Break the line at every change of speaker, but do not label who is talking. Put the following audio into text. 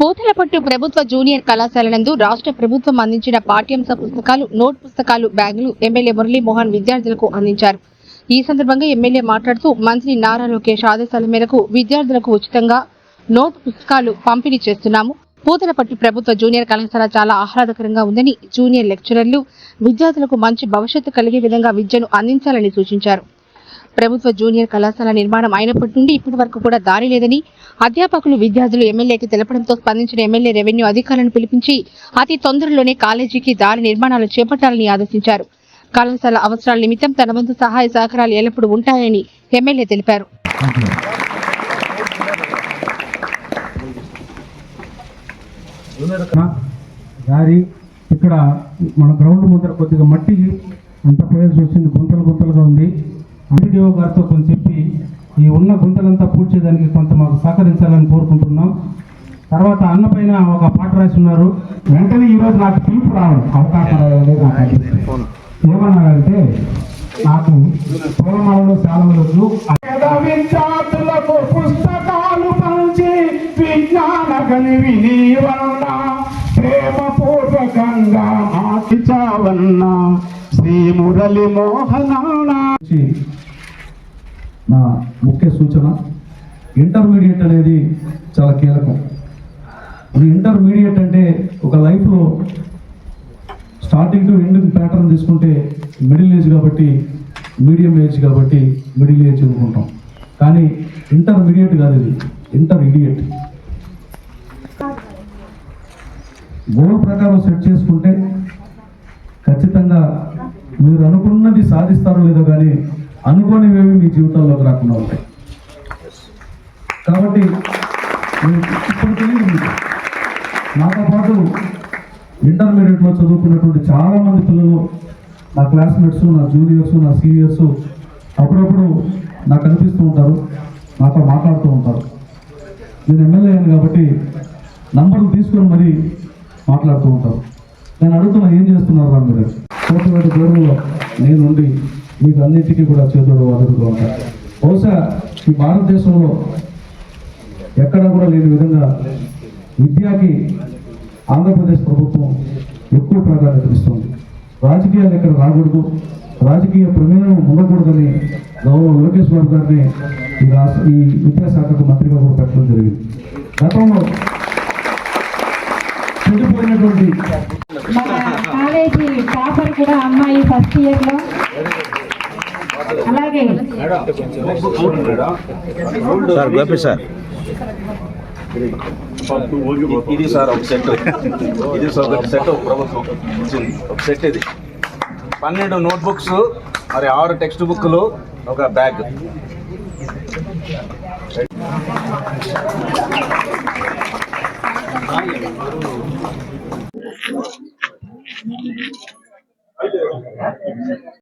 పూతలపట్టు ప్రభుత్వ జూనియర్ కళాశాల నందు రాష్ట్ర ప్రభుత్వం అందించిన పాఠ్యాంశ పుస్తకాలు నోట్ పుస్తకాలు బ్యాగులు ఎమ్మెల్యే మురళీమోహన్ విద్యార్థులకు అందించారు. ఈ సందర్భంగా ఎమ్మెల్యే మాట్లాడుతూ మంత్రి నారా లోకేష్ ఆదేశాల మేరకు విద్యార్థులకు ఉచితంగా నోట్ పుస్తకాలు పంపిణీ చేస్తున్నాము. పూతలపట్టు ప్రభుత్వ జూనియర్ కళాశాల చాలా ఆహ్లాదకరంగా ఉందని జూనియర్ లెక్చరర్లు విద్యార్థులకు మంచి భవిష్యత్తు కలిగే విధంగా విద్యను అందించాలని సూచించారు. ప్రభుత్వ జూనియర్ కళాశాల నిర్మాణం అయినప్పటి నుండి ఇప్పటి వరకు కూడా దారి లేదని అధ్యాపకులు విద్యార్థులు ఎమ్మెల్యేకి తెలపడంతో స్పందించిన ఎమ్మెల్యే రెవెన్యూ అధికారులను పిలిపించి అతి తొందరలోనే కాలేజీకి దారి నిర్మాణాలు చేపట్టాలని ఆదేశించారు. కళాశాల అవసరాల నిమిత్తం తన వంతు సహాయ సహకారాలు ఎల్లప్పుడూ ఉంటాయని ఎమ్మెల్యే తెలిపారు.
దారి ఇక్కడ మన గ్రౌండ్ ముందర కొద్దిగా మట్టి అంత పోయాల్సి వచ్చింది గుంతలు గుంతలుగా ఉంది. వీడియో గారితో కొంచెం చెప్పి ఈ ఉన్న గుంతలంతా పూడ్చేదానికి కొంత మాకు సహకరించాలని కోరుకుంటున్నాం. తర్వాత అన్న పైన ఒక పాట రాసి ఉన్నారు వెంటనే ఈరోజు నాకు పిలుపు రావడం అవకాశం రావాలి నాకు. ఏమన్నారంటే నాకు పూలమాలలో చాలా పుస్తకాలు పంచి విజ్ఞాన గనివి నీవన్న ప్రేమపూర్వకంగా శ్రీ మురళి నా ముఖ్య సూచన ఇంటర్మీడియట్ అనేది చాలా కీలకం. ఇప్పుడు ఇంటర్మీడియట్ అంటే ఒక లైఫ్లో స్టార్టింగ్ టు ఎండింగ్ ప్యాటర్న్ తీసుకుంటే మిడిల్ ఏజ్ కాబట్టి మీడియం ఏజ్ కాబట్టి మిడిల్ ఏజ్ అనుకుంటాం. కానీ ఇంటర్మీడియట్ కాదు ఇది ఇంటర్ ఇడియట్ గోల్ ప్రకారం సెట్ చేసుకుంటే ఖచ్చితంగా మీరు అనుకున్నది సాధిస్తారో లేదో కానీ అనుకోనివేవి మీ జీవితాల్లోకి రాకుండా ఉంటాయి. కాబట్టి ఇప్పుడు తెలియదు మీకు నాతో పాటు ఇంటర్మీడియట్లో చదువుకున్నటువంటి చాలా మంది పిల్లలు నా క్లాస్మేట్స్ నా జూనియర్స్ నా సీనియర్స్ అప్పుడప్పుడు నాకు అనిపిస్తూ ఉంటారు నాతో మాట్లాడుతూ ఉంటారు. నేను ఎమ్మెల్యే అయ్యాను కాబట్టి నంబర్లు తీసుకొని మరీ మాట్లాడుతూ ఉంటారు. నేను అడుగుతున్నా ఏం చేస్తున్నారు రా మీరు? కోటి దూరంలో నేనుండి మీకు అన్నింటికీ కూడా చేతుడు అదురుతూ ఉంటాను బహుశా ఈ భారతదేశంలో ఎక్కడా కూడా లేని విధంగా విద్యకి ఆంధ్రప్రదేశ్ ప్రభుత్వం ఎక్కువ ప్రాధాన్యత ఇస్తుంది. రాజకీయాలు ఎక్కడ రాకూడదు రాజకీయ ప్రమేయం ఉండకూడదని గౌరవ లోకేష్ బాబు గారిని ఈ రాష్ట్ర ఈ విద్యాశాఖకు మంత్రిగా కూడా పెట్టడం జరిగింది. గతంలో చెడిపోయినటువంటి
మన కాలేజీ టాప్ కూడా అమ్మాయి ఫస్ట్ ఇయర్లో. అలాగే.
సార్
ఇది సార్ ఒక సెట్. ఇది సార్ ఒక సెట్ ప్రభుత్వం. ఒక సెట్ ఇది. పన్నెండు నోట్బుక్స్ మరి ఆరు టెక్స్ట్ బుక్లు ఒక బ్యాగ్.